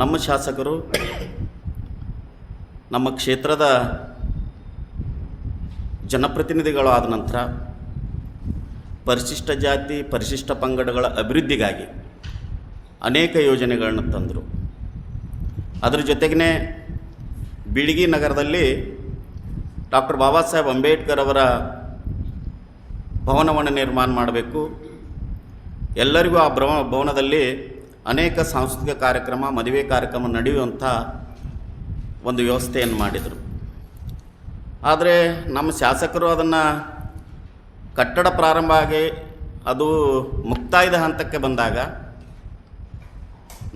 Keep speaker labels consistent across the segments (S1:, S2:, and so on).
S1: ನಮ್ಮ ಶಾಸಕರು, ನಮ್ಮ ಕ್ಷೇತ್ರದ ಜನಪ್ರತಿನಿಧಿಗಳು ಆದ ನಂತರ ಪರಿಶಿಷ್ಟ ಜಾತಿ, ಪರಿಶಿಷ್ಟ ಪಂಗಡಗಳ ಅಭಿವೃದ್ಧಿಗಾಗಿ ಅನೇಕ ಯೋಜನೆಗಳನ್ನು ತಂದರು. ಅದರ ಜೊತೆಗೇ ಬಿಳಿಗಿ ನಗರದಲ್ಲಿ ಡಾಕ್ಟರ್ ಬಾಬಾ ಸಾಹೇಬ್ ಅಂಬೇಡ್ಕರ್ ಅವರ ಭವನವನ್ನು ನಿರ್ಮಾಣ ಮಾಡಬೇಕು. ಎಲ್ಲರಿಗೂ ಆ ಭ್ರಮ, ಭವನದಲ್ಲಿ ಅನೇಕ ಸಾಂಸ್ಕೃತಿಕ ಕಾರ್ಯಕ್ರಮ, ಮದುವೆ ಕಾರ್ಯಕ್ರಮ ನಡೆಯುವಂಥ ಒಂದು ವ್ಯವಸ್ಥೆಯನ್ನು ಮಾಡಿದರು. ಆದರೆ ನಮ್ಮ ಶಾಸಕರು ಅದನ್ನು ಕಟ್ಟಡ ಪ್ರಾರಂಭ ಆಗಿ ಅದು ಮುಕ್ತಾಯದ ಹಂತಕ್ಕೆ ಬಂದಾಗ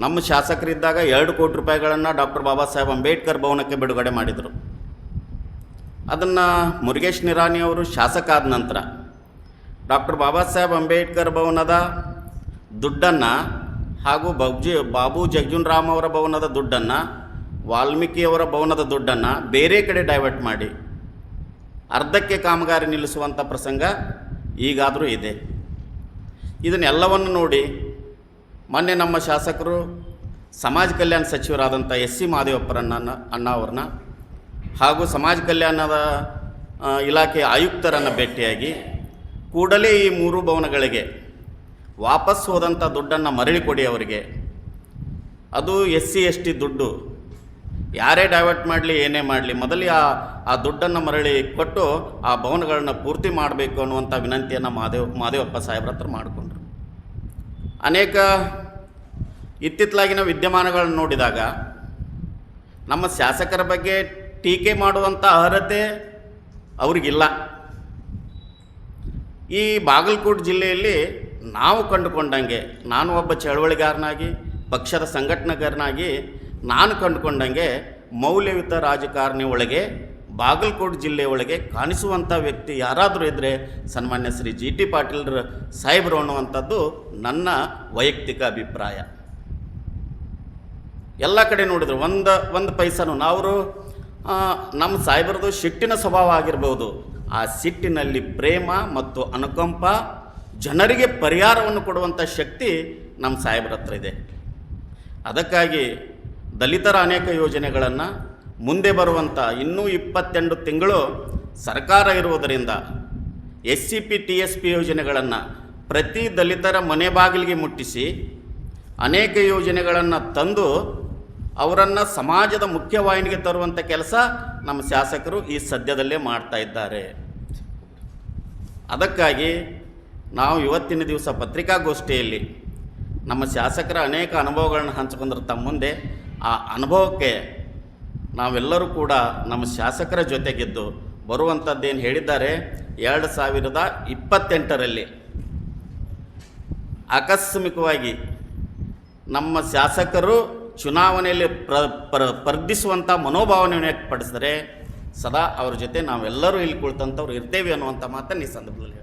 S1: ನಮ್ಮ ಶಾಸಕರಿದ್ದಾಗ ಎರಡು ಕೋಟಿ ರೂಪಾಯಿಗಳನ್ನು ಡಾಕ್ಟರ್ ಬಾಬಾ ಸಾಹೇಬ್ ಅಂಬೇಡ್ಕರ್ ಭವನಕ್ಕೆ ಬಿಡುಗಡೆ ಮಾಡಿದರು. ಅದನ್ನು ಮುರುಗೇಶ್ ನಿರಾಣಿ ಅವರು ಶಾಸಕ ಆದ ನಂತರ ಡಾಕ್ಟರ್ ಬಾಬಾ ಸಾಹೇಬ್ ಅಂಬೇಡ್ಕರ್ ಭವನದ ದುಡ್ಡನ್ನು ಹಾಗೂ ಬಬ್ಜಿ ಬಾಬು ಜಗ್ಜುನ್ ರಾಮ್ ಅವರ ಭವನದ ದುಡ್ಡನ್ನು, ವಾಲ್ಮೀಕಿಯವರ ಭವನದ ದುಡ್ಡನ್ನು ಬೇರೆ ಕಡೆ ಡೈವರ್ಟ್ ಮಾಡಿ. ಅರ್ಧಕ್ಕೆ ಕಾಮಗಾರಿ ನಿಲ್ಲಿಸುವಂಥ ಪ್ರಸಂಗ ಈಗಾದರೂ ಇದೆ. ಇದನ್ನೆಲ್ಲವನ್ನು ನೋಡಿ ಮೊನ್ನೆ ನಮ್ಮ ಶಾಸಕರು ಸಮಾಜ ಕಲ್ಯಾಣ ಸಚಿವರಾದಂಥ ಎಸ್ ಸಿ ಮಹದೇವಪ್ಪರನ್ನ ಅಣ್ಣ ಅವ್ರನ್ನ ಹಾಗೂ ಸಮಾಜ ಕಲ್ಯಾಣದ ಇಲಾಖೆಯ ಆಯುಕ್ತರನ್ನು ಭೇಟಿಯಾಗಿ ಕೂಡಲೇ ಈ ಮೂರು ಭವನಗಳಿಗೆ ವಾಪಸ್ ಹೋದಂಥ ದುಡ್ಡನ್ನು ಮರಳಿ ಕೊಡಿ ಅವರಿಗೆ. ಅದು ಎಸ್ ಸಿ ಎಸ್ ಟಿ ದುಡ್ಡು. ಯಾರೇ ಡೈವರ್ಟ್ ಮಾಡಲಿ, ಏನೇ ಮಾಡಲಿ, ಮೊದಲು ಆ ಆ ದುಡ್ಡನ್ನು ಮರಳಿ ಕೊಟ್ಟು ಆ ಭವನಗಳನ್ನು ಪೂರ್ತಿ ಮಾಡಬೇಕು ಅನ್ನುವಂಥ ವಿನಂತಿಯನ್ನು ಮಾದೇವ್, ಮಾದೇವಪ್ಪ ಸಾಹೇಬ್ರ ಹತ್ರ ಮಾಡಿಕೊಂಡ್ರು. ಅನೇಕ ಇತ್ತಿತ್ತಲಾಗಿನ ವಿದ್ಯಮಾನಗಳನ್ನು ನೋಡಿದಾಗ ನಮ್ಮ ಶಾಸಕರ ಬಗ್ಗೆ ಟೀಕೆ ಮಾಡುವಂಥ ಅರ್ಹತೆ ಅವರಿಗಿಲ್ಲ. ಈ ಬಾಗಲಕೋಟೆ ಜಿಲ್ಲೆಯಲ್ಲಿ ನಾವು ಕಂಡುಕೊಂಡಂಗೆ, ನಾನು ಒಬ್ಬ ಚಳವಳಿಗಾರನಾಗಿ, ಪಕ್ಷದ ಸಂಘಟನೆಗಾರನಾಗಿ ನಾನು ಕಂಡುಕೊಂಡಂಗೆ ಮೌಲ್ಯಯುತ ರಾಜಕಾರಣಿ ಒಳಗೆ, ಬಾಗಲಕೋಟೆ ಜಿಲ್ಲೆ ಒಳಗೆ ಕಾಣಿಸುವಂಥ ವ್ಯಕ್ತಿ ಯಾರಾದರೂ ಇದ್ದರೆ ಸನ್ಮಾನ್ಯ ಶ್ರೀ ಜಿ ಟಿ ಪಾಟೀಲ್ರ ಸಾಹೇಬರು ಅನ್ನುವಂಥದ್ದು ನನ್ನ ವೈಯಕ್ತಿಕ ಅಭಿಪ್ರಾಯ. ಎಲ್ಲ ಕಡೆ ನೋಡಿದ್ರು ಒಂದು ಒಂದು ಪೈಸನು ನಾವು ನಮ್ಮ ಸಾಹೇಬರದು ಸಿಟ್ಟಿನ ಸ್ವಭಾವ ಆಗಿರ್ಬೋದು. ಆ ಸಿಟ್ಟಿನಲ್ಲಿ ಪ್ರೇಮ ಮತ್ತು ಅನುಕಂಪ ಜನರಿಗೆ ಪರಿಹಾರವನ್ನು ಕೊಡುವಂಥ ಶಕ್ತಿ ನಮ್ಮ ಸಾಹೇಬ್ರ ಹತ್ರ ಇದೆ. ಅದಕ್ಕಾಗಿ ದಲಿತರ ಅನೇಕ ಯೋಜನೆಗಳನ್ನು ಮುಂದೆ ಬರುವಂಥ ಇನ್ನೂ ಇಪ್ಪತ್ತೆಂಟು ತಿಂಗಳು ಸರ್ಕಾರ ಇರುವುದರಿಂದ S C P T S P ಯೋಜನೆಗಳನ್ನು ಪ್ರತಿ ದಲಿತರ ಮನೆ ಬಾಗಿಲಿಗೆ ಮುಟ್ಟಿಸಿ ಅನೇಕ ಯೋಜನೆಗಳನ್ನು ತಂದು ಅವರನ್ನು ಸಮಾಜದ ಮುಖ್ಯವಾಹಿನಿಗೆ ತರುವಂಥ ಕೆಲಸ ನಮ್ಮ ಶಾಸಕರು ಈ ಸದ್ಯದಲ್ಲೇ ಮಾಡ್ತಾ ಇದ್ದಾರೆ. ಅದಕ್ಕಾಗಿ ನಾವು ಇವತ್ತಿನ ದಿವಸ ಪತ್ರಿಕಾಗೋಷ್ಠಿಯಲ್ಲಿ ನಮ್ಮ ಶಾಸಕರ ಅನೇಕ ಅನುಭವಗಳನ್ನು ಹಂಚಿಕೊಂಡ್ರೆ ತಮ್ಮ ಮುಂದೆ ಆ ಅನುಭವಕ್ಕೆ ನಾವೆಲ್ಲರೂ ಕೂಡ ನಮ್ಮ ಶಾಸಕರ ಜೊತೆಗಿದ್ದು ಬರುವಂಥದ್ದೇನು ಹೇಳಿದ್ದಾರೆ, ಎರಡು ಸಾವಿರದ ಇಪ್ಪತ್ತೆಂಟರಲ್ಲಿ ಆಕಸ್ಮಿಕವಾಗಿ ನಮ್ಮ ಶಾಸಕರು ಚುನಾವಣೆಯಲ್ಲಿ ಪ್ರ ಮನೋಭಾವನೆಯನ್ನು ವ್ಯಕ್ತಪಡಿಸಿದರೆ ಸದಾ ಅವ್ರ ಜೊತೆ ನಾವೆಲ್ಲರೂ ಇಲ್ಲಿ ಕುಳಿತಂಥವ್ರು ಇರ್ತೇವೆ ಅನ್ನುವಂಥ ಮಾತನ್ನು ಈ ಸಂದರ್ಭದಲ್ಲಿ.